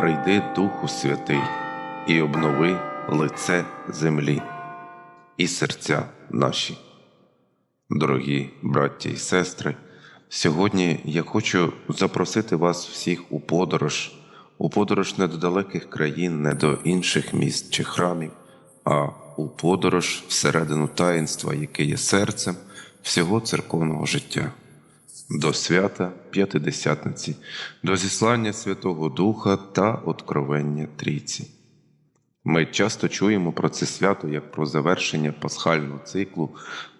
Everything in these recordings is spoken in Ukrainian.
прийди Духу Святий, і обнови лице землі і серця наші. Дорогі браті і сестри, сьогодні я хочу запросити вас всіх у подорож, у подорож не до далеких країн, не до інших міст чи храмів, а у подорож всередину таїнства, яке є серцем всього церковного життя до свята П'ятидесятниці, до зіслання Святого Духа та откровення Трійці. Ми часто чуємо про це свято як про завершення пасхального циклу.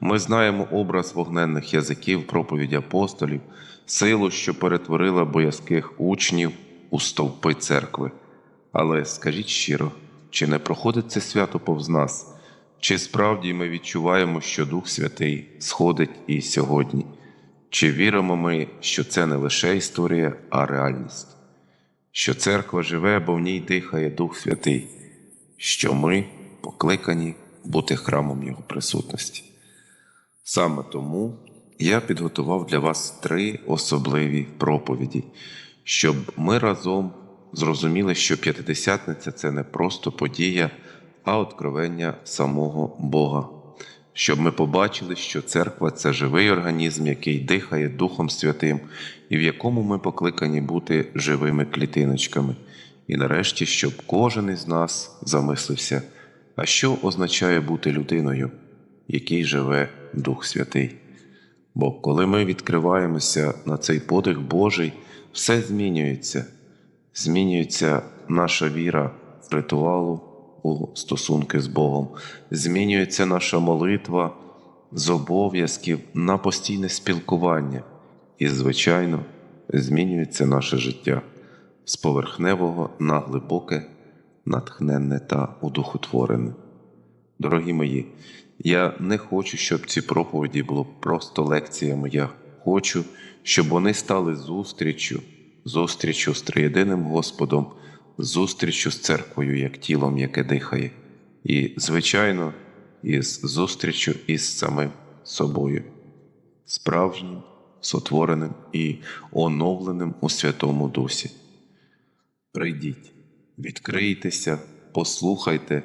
Ми знаємо образ вогненних язиків, проповідь апостолів, силу, що перетворила боязких учнів у стовпи церкви. Але скажіть щиро, чи не проходить це свято повз нас? Чи справді ми відчуваємо, що Дух Святий сходить і сьогодні? Чи віримо ми, що це не лише історія, а реальність? Що церква живе, бо в ній дихає Дух Святий, що ми покликані бути храмом Його присутності. Саме тому я підготував для вас три особливі проповіді, щоб ми разом зрозуміли, що П'ятидесятниця це не просто подія, а откровення самого Бога щоб ми побачили, що церква це живий організм, який дихає Духом Святим, і в якому ми покликані бути живими клітиночками. І нарешті, щоб кожен із нас замислився, а що означає бути людиною, який живе Дух Святий. Бо коли ми відкриваємося на цей подих Божий, все змінюється, змінюється наша віра в ритуалу у стосунки з Богом, змінюється наша молитва з обов'язків на постійне спілкування, і, звичайно, змінюється наше життя з поверхневого на глибоке, натхненне та удухотворене. Дорогі мої, я не хочу, щоб ці проповіді були просто лекціями. Я хочу, щоб вони стали зустріччю, зустріччю з триєдиним Господом зустрічю з церквою як тілом, яке дихає, і, звичайно, із зустрічю із самим собою, справжнім, сотвореним і оновленим у Святому Дусі. Прийдіть, відкрийтеся, послухайте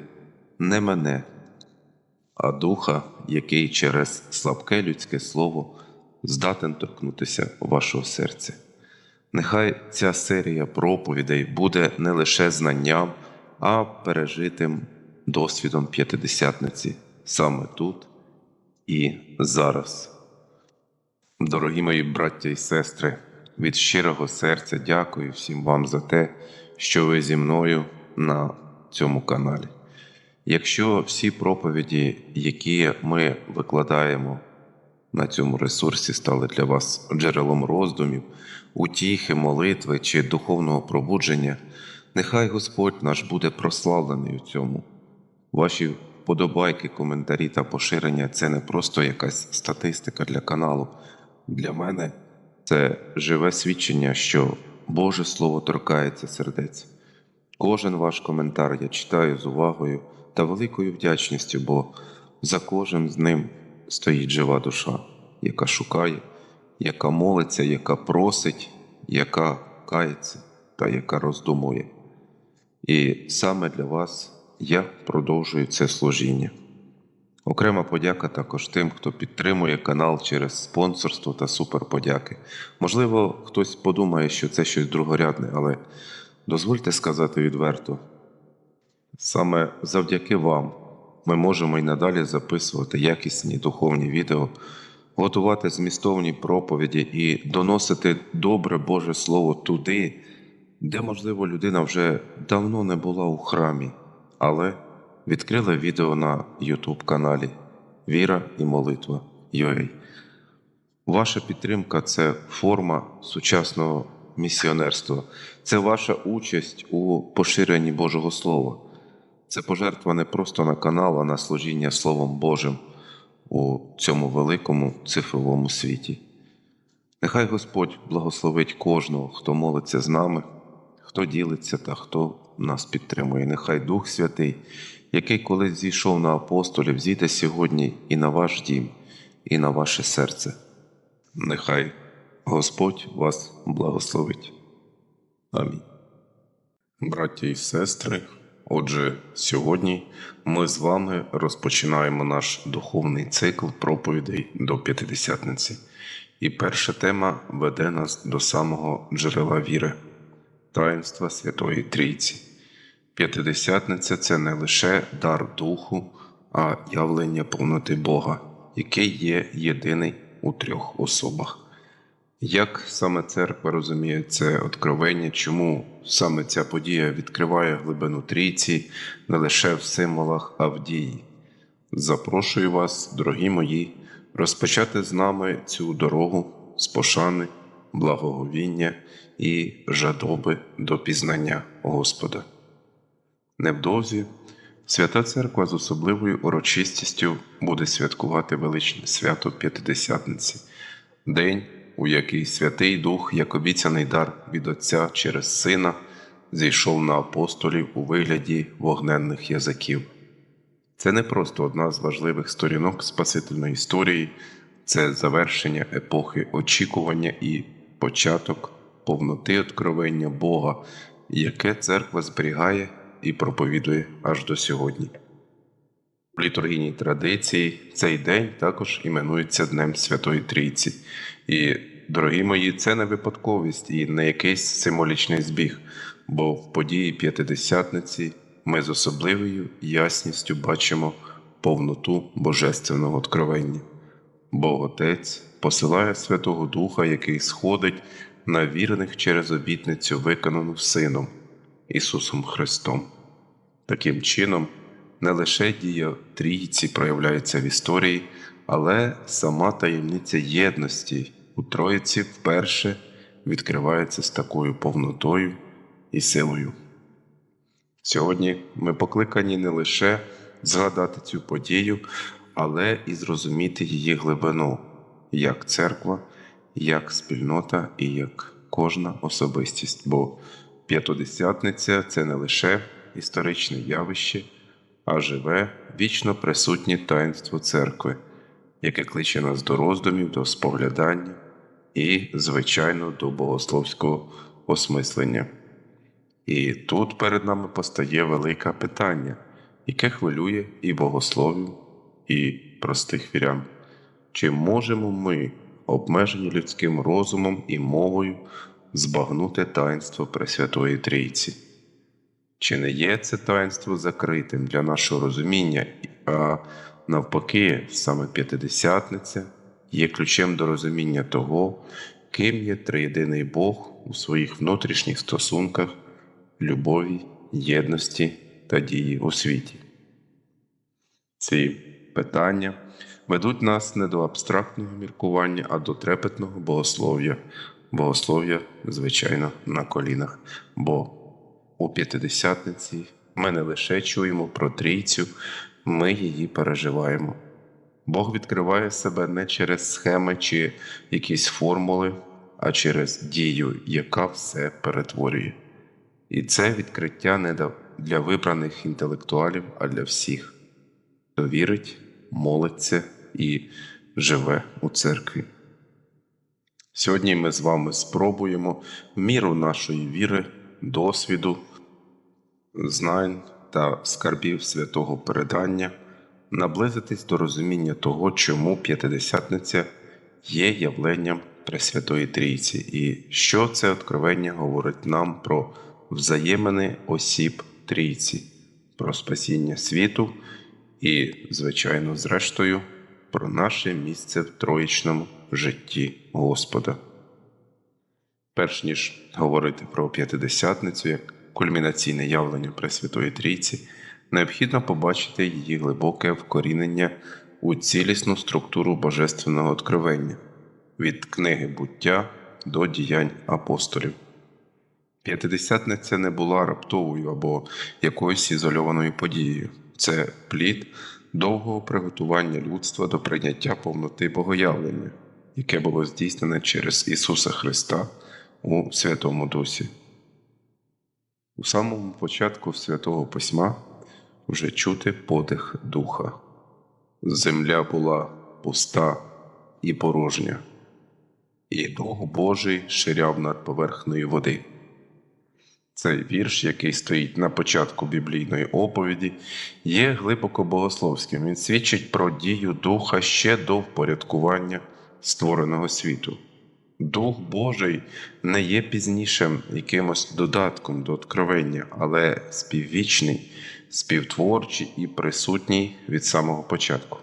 не мене, а духа, який через слабке людське слово здатен торкнутися вашого серця. Нехай ця серія проповідей буде не лише знанням, а пережитим досвідом п'ятидесятниці саме тут і зараз. Дорогі мої браття і сестри, від щирого серця дякую всім вам за те, що ви зі мною на цьому каналі. Якщо всі проповіді, які ми викладаємо на цьому ресурсі, стали для вас джерелом роздумів, утіхи, молитви чи духовного пробудження, нехай Господь наш буде прославлений у цьому. Ваші вподобайки, коментарі та поширення це не просто якась статистика для каналу. Для мене це живе свідчення, що Боже Слово торкається сердець. Кожен ваш коментар я читаю з увагою та великою вдячністю, бо за кожним з ним стоїть жива душа, яка шукає яка молиться, яка просить, яка кається та яка роздумує. І саме для вас я продовжую це служіння. Окрема подяка також тим, хто підтримує канал через спонсорство та суперподяки. Можливо, хтось подумає, що це щось другорядне, але дозвольте сказати відверто: саме завдяки вам ми можемо і надалі записувати якісні духовні відео готувати змістовні проповіді і доносити добре Боже Слово туди, де, можливо, людина вже давно не була у храмі, але відкрила відео на YouTube каналі Віра і молитва UA. Ваша підтримка це форма сучасного місіонерства, це ваша участь у поширенні Божого Слова. Це пожертва не просто на канал, а на служіння Словом Божим у цьому великому цифровому світі. Нехай Господь благословить кожного, хто молиться з нами, хто ділиться та хто нас підтримує. Нехай Дух Святий, який колись зійшов на апостолів, зійде сьогодні і на ваш дім, і на ваше серце. Нехай Господь вас благословить. Амінь. Браття і сестри, отже, сьогодні ми з вами розпочинаємо наш духовний цикл проповідей до П'ятидесятниці. І перша тема веде нас до самого джерела віри таїнства Святої Трійці. П'ятидесятниця це не лише дар духу, а явлення повноти Бога, який є єдиний у трьох особах. Як саме церква розуміє це откровення, чому саме ця подія відкриває глибину трійці не лише в символах, а в дії? Запрошую вас, дорогі мої, розпочати з нами цю дорогу з пошани, благоговіння і жадоби до пізнання Господа. Невдовзі Свята Церква з особливою урочистістю буде святкувати величне свято П'ятидесятниці, день, у який Святий Дух, як обіцяний дар від Отця через Сина, зійшов на апостолів у вигляді вогненних язиків. Це не просто одна з важливих сторінок Спасительної історії, це завершення епохи очікування і початок повноти откровення Бога, яке церква зберігає і проповідує аж до сьогодні. В літургійній традиції цей день також іменується Днем Святої Трійці. І, дорогі мої, це не випадковість і не якийсь символічний збіг, бо в події П'ятидесятниці ми з особливою ясністю бачимо повноту Божественного откровення. Бог Отець посилає Святого Духа, який сходить на вірних через обітницю, виконану Сином Ісусом Христом. Таким чином, не лише дія трійці проявляється в історії, але сама таємниця єдності у Троїці вперше відкривається з такою повнотою і силою. Сьогодні ми покликані не лише згадати цю подію, але і зрозуміти її глибину як церква, як спільнота і як кожна особистість. Бо п'ятидесятниця це не лише історичне явище, а живе, вічно присутнє таїнство церкви, яке кличе нас до роздумів, до споглядання і, звичайно, до богословського осмислення. І тут перед нами постає велике питання, яке хвилює і богословів, і простих вірян. Чи можемо ми, обмежені людським розумом і мовою, збагнути таїнство Пресвятої Трійці? Чи не є це таїнство закритим для нашого розуміння, а навпаки, саме п'ятидесятниця є ключем до розуміння того, ким є триєдиний Бог у своїх внутрішніх стосунках, любові, єдності та дії у світі? Ці питання ведуть нас не до абстрактного міркування, а до трепетного богослов'я, богослов'я, звичайно, на колінах. Бо у п'ятидесятниці ми не лише чуємо про трійцю, ми її переживаємо. Бог відкриває себе не через схеми чи якісь формули, а через дію, яка все перетворює. І це відкриття не для вибраних інтелектуалів, а для всіх, хто вірить, молиться і живе у церкві. Сьогодні ми з вами спробуємо в міру нашої віри, досвіду, знань та скарбів святого передання наблизитись до розуміння того, чому п'ятидесятниця є явленням Пресвятої Трійці, і що це откровення говорить нам про взаємини осіб Трійці, про спасіння світу і, звичайно, зрештою, про наше місце в троїчному житті Господа. Перш ніж говорити про п'ятидесятницю як кульмінаційне явлення Пресвятої Трійці, необхідно побачити її глибоке вкорінення у цілісну структуру Божественного откровення від книги буття до діянь апостолів. П'ятидесятниця не була раптовою або якоюсь ізольованою подією. Це плід довгого приготування людства до прийняття повноти богоявлення, яке було здійснене через Ісуса Христа у Святому Дусі. У самому початку Святого Письма вже чути подих Духа. Земля була пуста і порожня, і Дух Божий ширяв над поверхнею води. Цей вірш, який стоїть на початку біблійної оповіді, є глибоко богословським. Він свідчить про дію Духа ще до впорядкування створеного світу. Дух Божий не є пізнішим якимось додатком до откровення, але співвічний, співтворчий і присутній від самого початку.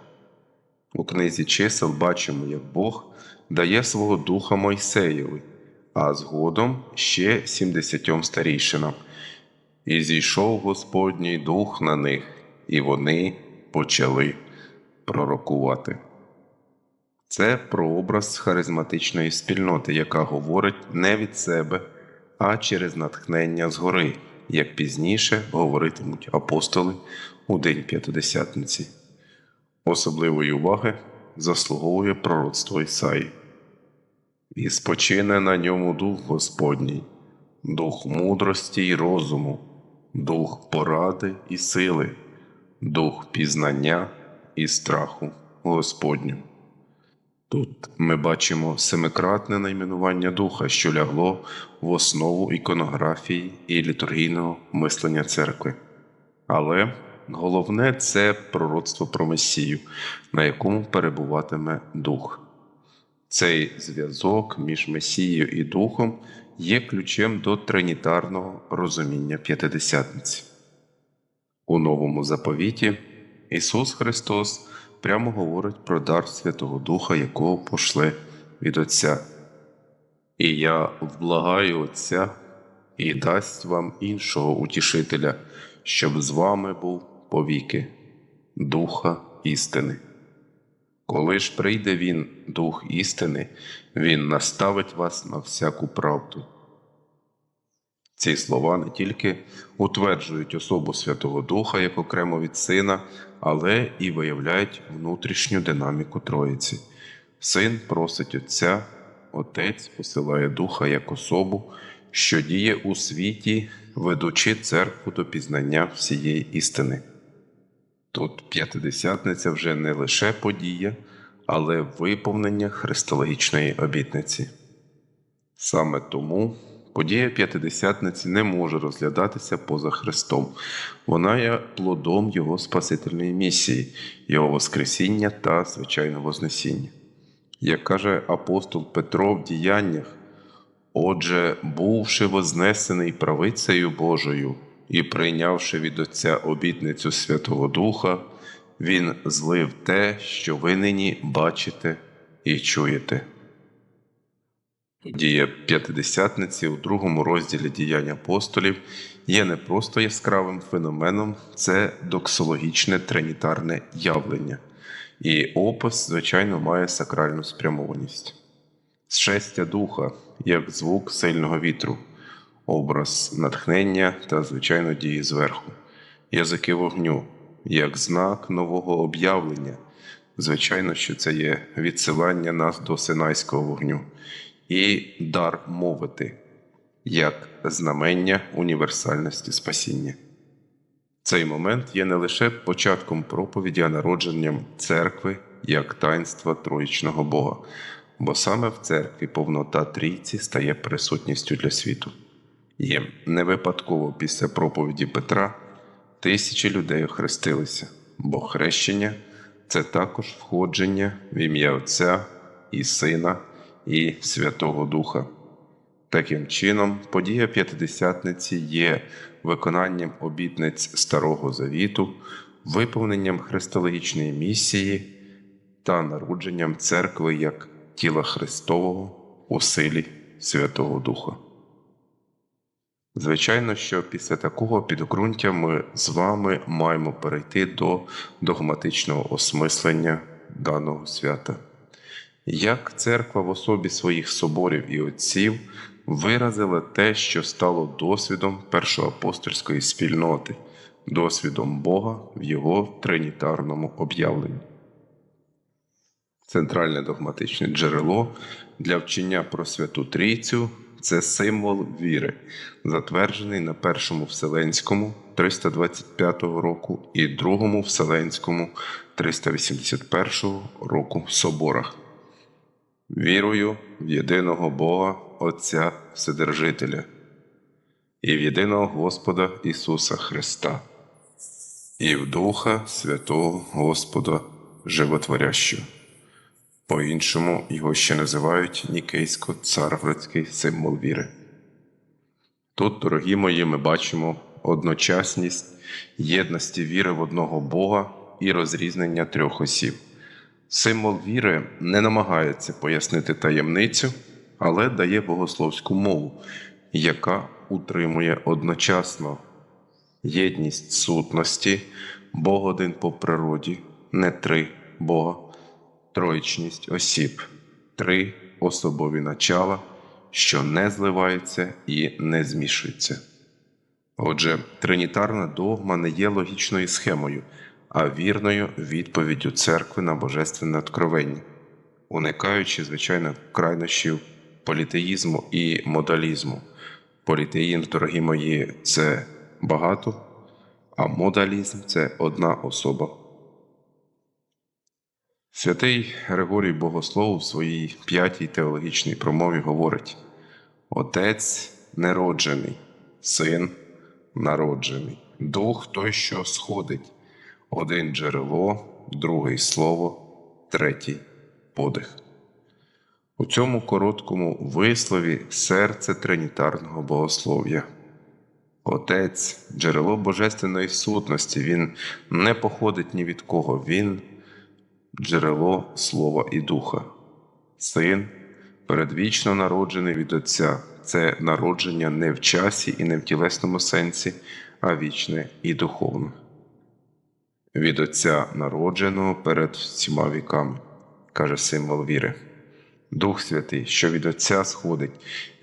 У книзі чисел бачимо, як Бог дає свого духа Мойсеєві, а згодом ще сімдесятьом старійшинам. І зійшов Господній дух на них, і вони почали пророкувати. Це прообраз харизматичної спільноти, яка говорить не від себе, а через натхнення згори, як пізніше говоритимуть апостоли у День П'ятидесятниці. Особливої уваги заслуговує пророцтво Ісаї. І спочине на ньому дух Господній, дух мудрості й розуму, дух поради і сили, дух пізнання і страху Господню. Тут ми бачимо семикратне найменування духа, що лягло в основу іконографії і літургійного мислення церкви. Але головне це пророцтво про Месію, на якому перебуватиме дух. Цей зв'язок між Месією і Духом є ключем до тринітарного розуміння п'ятидесятниці. У новому заповіті Ісус Христос прямо говорить про дар Святого Духа, якого пошле від Отця. І я вблагаю Отця і дасть вам іншого утішителя, щоб з вами був повіки, Духа істини. Коли ж прийде Він, Дух істини, Він наставить вас на всяку правду. Ці слова не тільки утверджують особу Святого Духа як окремо від Сина, але і виявляють внутрішню динаміку Троїці. Син просить Отця, Отець посилає Духа як особу, що діє у світі, ведучи церкву до пізнання всієї істини. Тут п'ятидесятниця вже не лише подія, але виповнення христологічної обітниці. Саме тому подія п'ятидесятниці не може розглядатися поза Христом. Вона є плодом Його Спасительної місії, Його Воскресіння та, звичайно, Вознесіння. Як каже апостол Петро в діяннях, отже, бувши вознесений правицею Божою і прийнявши від Отця обітницю Святого Духа, Він злив те, що ви нині бачите і чуєте. Дія п'ятидесятниці у другому розділі діянь апостолів є не просто яскравим феноменом, це доксологічне тринітарне явлення, і опис, звичайно, має сакральну спрямованість. Зшестя духа, як звук сильного вітру, образ натхнення та, звичайно, дії зверху, язики вогню, як знак нового об'явлення. Звичайно, що це є відсилання нас до Синайського вогню і дар мовити як знамення універсальності спасіння. Цей момент є не лише початком проповіді, а народженням церкви як таїнства Троїчного Бога, бо саме в церкві повнота трійці стає присутністю для світу. Є не випадково після проповіді Петра тисячі людей охрестилися, бо хрещення це також входження в ім'я Отця і Сина і Святого Духа. Таким чином, подія П'ятидесятниці є виконанням обітниць Старого Завіту, виповненням христологічної місії та народженням церкви як тіла Христового у силі Святого Духа. Звичайно, що після такого підґрунтя ми з вами маємо перейти до догматичного осмислення даного свята. Як церква в особі своїх соборів і отців виразила те, що стало досвідом першоапостольської спільноти, досвідом Бога в Його тринітарному об'явленні. Центральне догматичне джерело для вчення про Святу Трійцю це символ віри, затверджений на Першому Вселенському 325 року і Другому Вселенському 381 року соборах. Вірую в єдиного Бога, Отця Вседержителя, і в єдиного Господа Ісуса Христа, і в Духа Святого Господа Животворящого. По-іншому його ще називають Нікейсько-царградський символ віри. Тут, дорогі мої, ми бачимо одночасність єдності віри в одного Бога і розрізнення трьох осіб. Символ віри не намагається пояснити таємницю, але дає богословську мову, яка утримує одночасно єдність сутності, Бог один по природі, не три Бога, троїчність осіб, три особові начала, що не зливаються і не змішуються. Отже, тринітарна догма не є логічною схемою, а вірною відповіддю церкви на божественне откровення, уникаючи, звичайно, крайнощів політеїзму і модалізму. Політеїзм, дорогі мої, це багато, а модалізм це одна особа. Святий Григорій Богослов у своїй п'ятій теологічній промові говорить: Отець нероджений, син народжений, дух той, що сходить, один джерело, другий слово, третій подих. У цьому короткому вислові серце тринітарного богослов'я. Отець, джерело божественної сутності, він не походить ні від кого, він джерело Слова і Духа. Син передвічно народжений від Отця. Це народження не в часі і не в тілесному сенсі, а вічне і духовне. Від Отця народженого перед всіма віками, каже символ віри. Дух Святий, що від Отця сходить,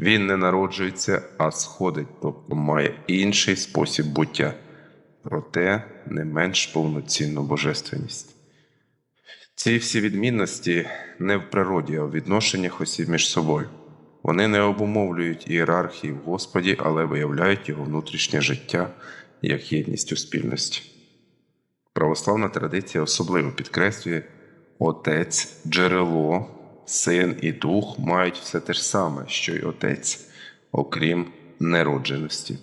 Він не народжується, а сходить, тобто має інший спосіб буття, проте не менш повноцінну божественність. Ці всі відмінності не в природі, а в відношеннях осіб між собою. Вони не обумовлюють ієрархії в Господі, але виявляють його внутрішнє життя як єдність у спільності. Православна традиція особливо підкреслює Отець, джерело, син і дух мають все те ж саме, що й Отець, окрім неродженості.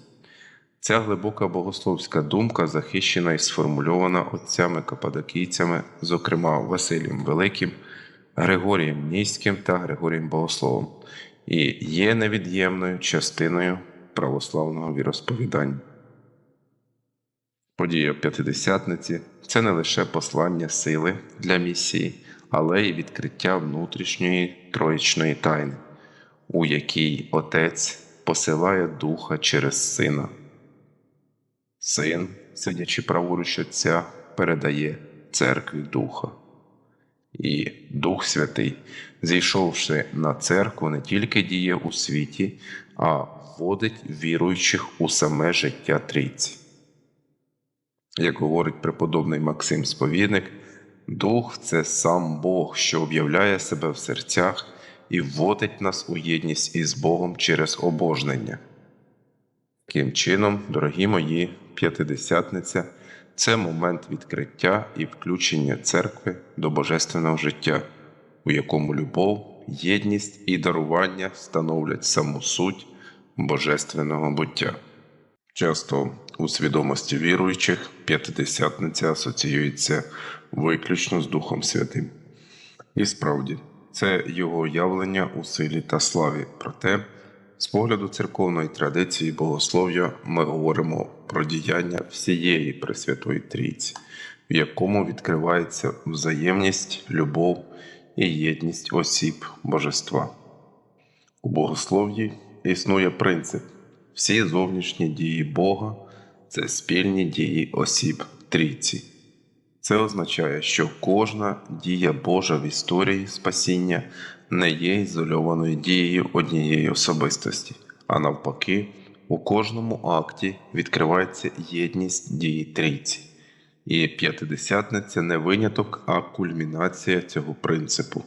Ця глибока богословська думка захищена і сформульована отцями кападокійцями, зокрема Василієм Великим, Григорієм Ніським та Григорієм Богословом, і є невід'ємною частиною православного віросповідання. Подія П'ятидесятниці це не лише послання сили для місії, але й відкриття внутрішньої троїчної тайни, у якій Отець посилає Духа через Сина. Син, сидячи праворуч Отця, передає церкві Духа. І Дух Святий, зійшовши на церкву, не тільки діє у світі, а вводить віруючих у саме життя трійці. Як говорить преподобний Максим Сповідник, Дух це сам Бог, що об'являє себе в серцях і вводить нас у єдність із Богом через обожнення. Таким чином, дорогі мої, п'ятидесятниця це момент відкриття і включення церкви до божественного життя, у якому любов, єдність і дарування становлять саму суть божественного буття. Часто у свідомості віруючих п'ятидесятниця асоціюється виключно з Духом Святим. І справді, це його явлення у силі та славі. Проте, з погляду церковної традиції богослов'я, ми говоримо про діяння всієї Пресвятої Трійці, в якому відкривається взаємність, любов і єдність осіб божества. У богослов'ї існує принцип: всі зовнішні дії Бога це спільні дії осіб трійці. Це означає, що кожна дія Божа в історії спасіння не є ізольованою дією однієї особистості, а навпаки, у кожному акті відкривається єдність дії трійці. І п'ятидесятниця не виняток, а кульмінація цього принципу.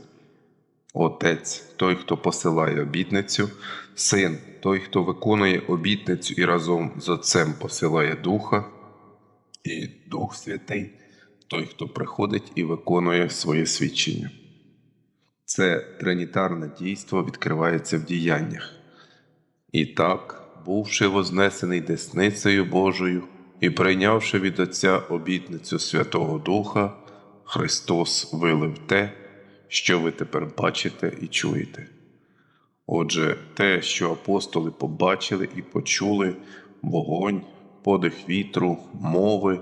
Отець той, хто посилає обітницю, син той, хто виконує обітницю і разом з Отцем посилає Духа, і Дух Святий той, хто приходить і виконує своє свідчення. Це тринітарне дійство відкривається в діяннях. І так, бувши вознесений десницею Божою і прийнявши від Отця обітницю Святого Духа, Христос вилив те, що ви тепер бачите і чуєте. Отже, те, що апостоли побачили і почули, вогонь, подих вітру, мови,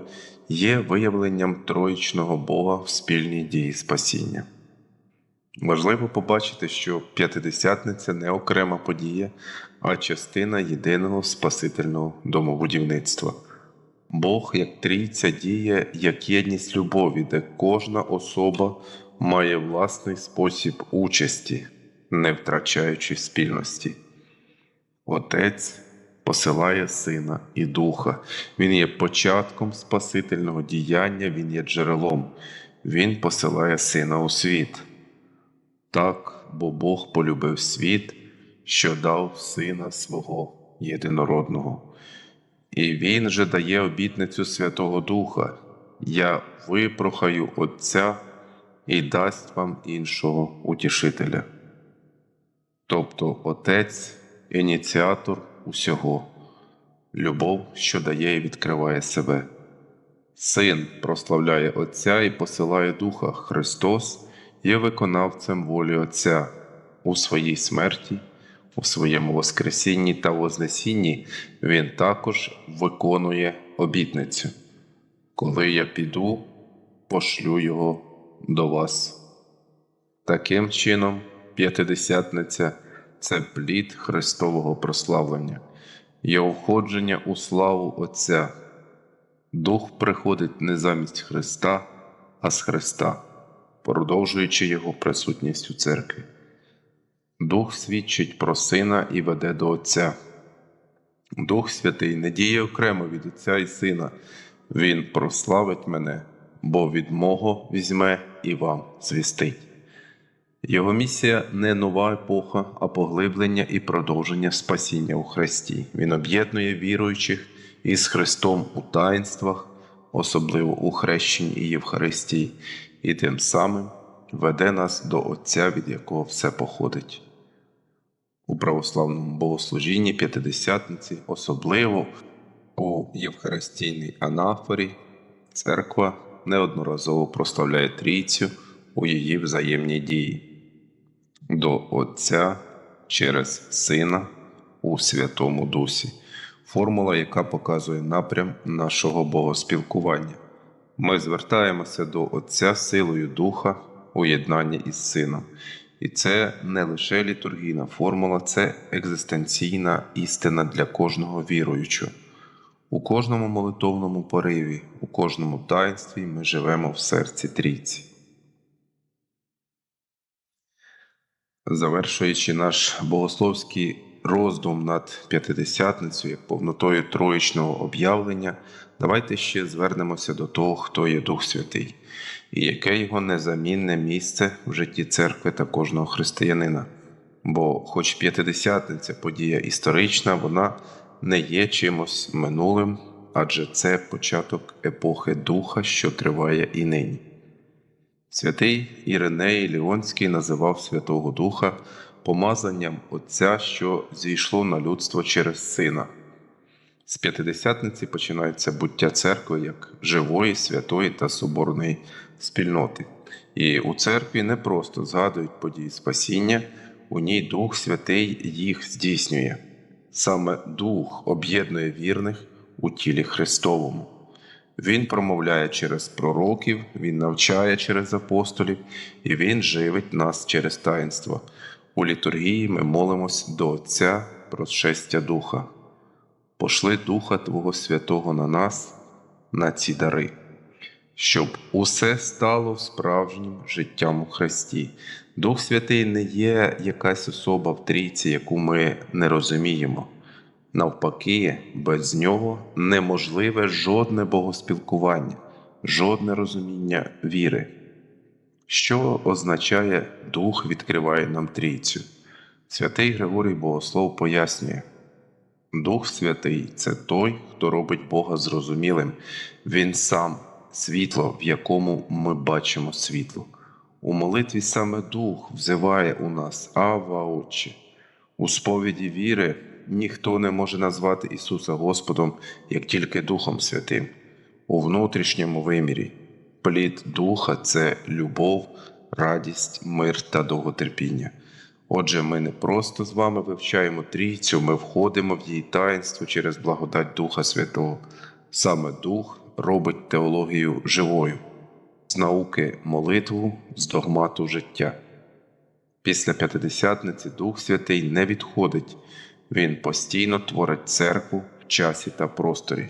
є виявленням троїчного Бога в спільній дії спасіння. Важливо побачити, що п'ятидесятниця не окрема подія, а частина єдиного спасительного домобудівництва. Бог як трійця діє як єдність любові, де кожна особа має власний спосіб участі, не втрачаючи спільності. Отець посилає Сина і Духа. Він є початком спасительного діяння, Він є джерелом. Він посилає Сина у світ. Так, бо Бог полюбив світ, що дав Сина свого єдинородного. І Він же дає обітницю Святого Духа. Я випрохаю Отця і дасть вам іншого утішителя. Тобто Отець ініціатор усього, любов, що дає і відкриває себе. Син прославляє Отця і посилає Духа Христос є виконавцем волі Отця у своїй смерті, у своєму Воскресінні та Вознесінні Він також виконує обітницю. Коли я піду, пошлю його до вас. Таким чином, п'ятидесятниця це плід Христового прославлення, Його входження у славу Отця. Дух приходить не замість Христа, а з Христа, продовжуючи Його присутність у церкві. Дух свідчить про Сина і веде до Отця. Дух Святий не діє окремо від Отця і Сина. Він прославить мене, бо від мого візьме і вам звістить. Його місія не нова епоха, а поглиблення і продовження спасіння у Христі. Він об'єднує віруючих із Христом у таїнствах, особливо у хрещенні і Євхаристії, і тим самим веде нас до Отця, від якого все походить. У православному богослужінні п'ятидесятниці, особливо у Євхаристійній анафорі, церква неодноразово прославляє трійцю у її взаємній дії до Отця через Сина у Святому Дусі, формула, яка показує напрям нашого богоспілкування. Ми звертаємося до Отця силою Духа у єднанні із Сином. І це не лише літургійна формула, це екзистенційна істина для кожного віруючого. У кожному молитовному пориві, у кожному таїнстві ми живемо в серці трійці. Завершуючи наш богословський роздум над п'ятидесятницею як повнотою троїчного об'явлення, давайте ще звернемося до того, хто є Дух Святий, і яке його незамінне місце в житті церкви та кожного християнина. Бо, хоч п'ятидесятниця подія історична, вона не є чимось минулим, адже це початок епохи Духа, що триває і нині. Святий Іриней Ліонський називав Святого Духа помазанням Отця, що зійшло на людство через Сина. З п'ятидесятниці починається буття церкви як живої, святої та соборної спільноти. І у церкві не просто згадують події спасіння, у ній Дух Святий їх здійснює. Саме Дух об'єднує вірних у тілі Христовому. Він промовляє через пророків, Він навчає через апостолів, і Він живить нас через таїнство. У літургії ми молимось до Отця про щастя Духа. Пошли Духа Твого Святого на нас, на ці дари, щоб усе стало справжнім життям у Христі. Дух Святий не є якась особа в трійці, яку ми не розуміємо. Навпаки, без нього неможливе жодне богоспілкування, жодне розуміння віри. Що означає Дух відкриває нам трійцю? Святий Григорій Богослов пояснює: Дух Святий це той, хто робить Бога зрозумілим, Він сам світло, в якому ми бачимо світло. У молитві саме Дух взиває у нас, Ава Отче. У сповіді віри ніхто не може назвати Ісуса Господом, як тільки Духом Святим. У внутрішньому вимірі плід Духа це любов, радість, мир та довготерпіння. Отже, ми не просто з вами вивчаємо трійцю, ми входимо в її таїнство через благодать Духа Святого. Саме Дух робить теологію живою, з науки молитву, з догмату життя. Після п'ятидесятниці Дух Святий не відходить, Він постійно творить церкву в часі та просторі.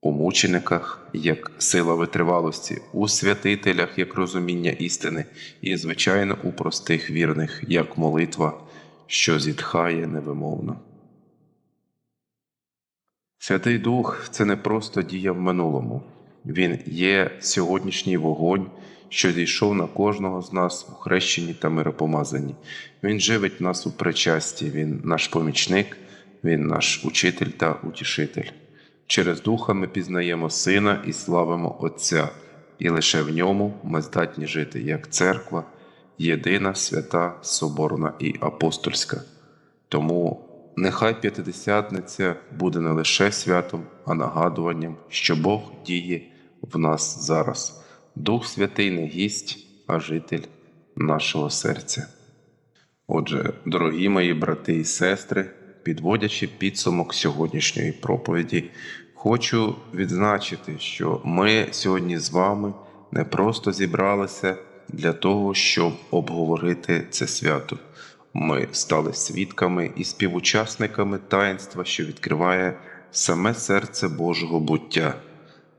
У мучениках як сила витривалості, у святителях як розуміння істини, і, звичайно, у простих вірних як молитва, що зітхає невимовно. Святий Дух це не просто дія в минулому, Він є сьогоднішній вогонь, що зійшов на кожного з нас у хрещенні та миропомазанні. Він живить нас у причасті, Він наш помічник, Він наш учитель та утішитель. Через Духа ми пізнаємо Сина і славимо Отця, і лише в ньому ми здатні жити як церква, єдина, свята, соборна і апостольська. Тому нехай п'ятидесятниця буде не лише святом, а нагадуванням, що Бог діє в нас зараз. Дух Святий не гість, а житель нашого серця. Отже, дорогі мої брати і сестри, підводячи підсумок сьогоднішньої проповіді, хочу відзначити, що ми сьогодні з вами не просто зібралися для того, щоб обговорити це свято. Ми стали свідками і співучасниками таїнства, що відкриває саме серце Божого буття,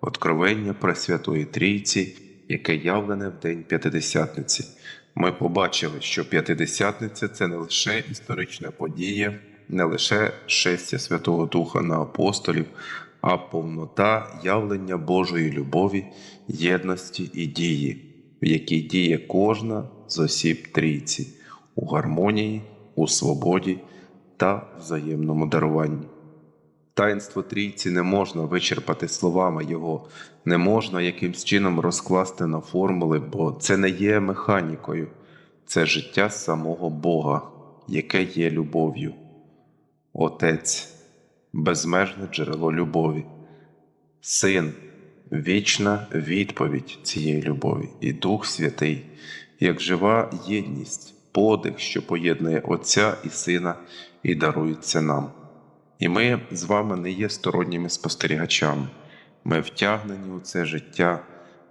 откровення Пресвятої Трійці, яке явлене в День П'ятидесятниці. Ми побачили, що П'ятидесятниця це не лише історична подія, не лише шестя Святого Духа на апостолів, а повнота явлення Божої любові, єдності і дії, в якій діє кожна з осіб трійці у гармонії, у свободі та взаємному даруванні. Таїнство трійці не можна вичерпати словами його, не можна якимсь чином розкласти на формули, бо це не є механікою, це життя самого Бога, яке є любов'ю. Отець, безмежне джерело любові, Син, вічна відповідь цієї любові, і Дух Святий, як жива єдність, подих, що поєднує Отця і Сина і дарується нам. І ми з вами не є сторонніми спостерігачами. Ми втягнені у це життя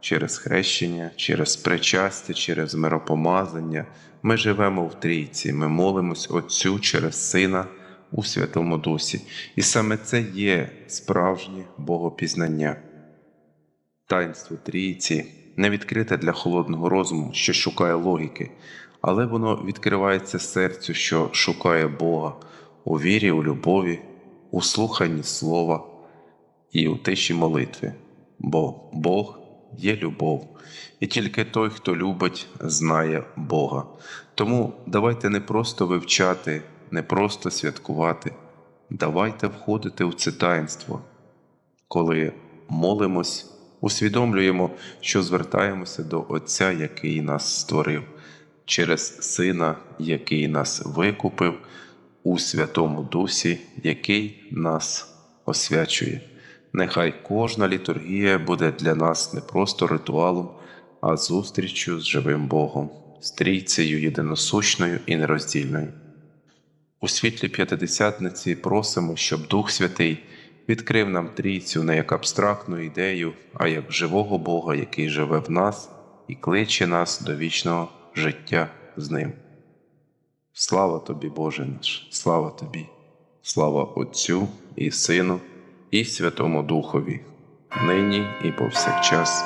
через хрещення, через причастя, через миропомазання. Ми живемо в трійці, ми молимось Отцю через Сина у Святому Дусі. І саме це є справжнє богопізнання. Таїнство трійці не відкрите для холодного розуму, що шукає логіки, але воно відкривається серцю, що шукає Бога у вірі, у любові, у слуханні слова і у тиші молитви, бо Бог є любов, і тільки той, хто любить, знає Бога. Тому давайте не просто вивчати, не просто святкувати, давайте входити в це таїнство, коли молимось, усвідомлюємо, що звертаємося до Отця, який нас створив, через Сина, який нас викупив у Святому Дусі, який нас освячує. Нехай кожна літургія буде для нас не просто ритуалом, а зустрічю з живим Богом, з трійцею єдиносущною і нероздільною. У світлі п'ятидесятниці просимо, щоб Дух Святий відкрив нам трійцю не як абстрактну ідею, а як живого Бога, який живе в нас і кличе нас до вічного життя з Ним. Слава тобі, Боже наш, слава тобі, слава Отцю і Сину, і Святому Духові, нині і повсякчас,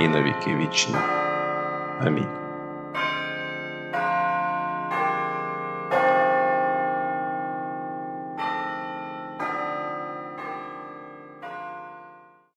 і на віки вічні. Амінь.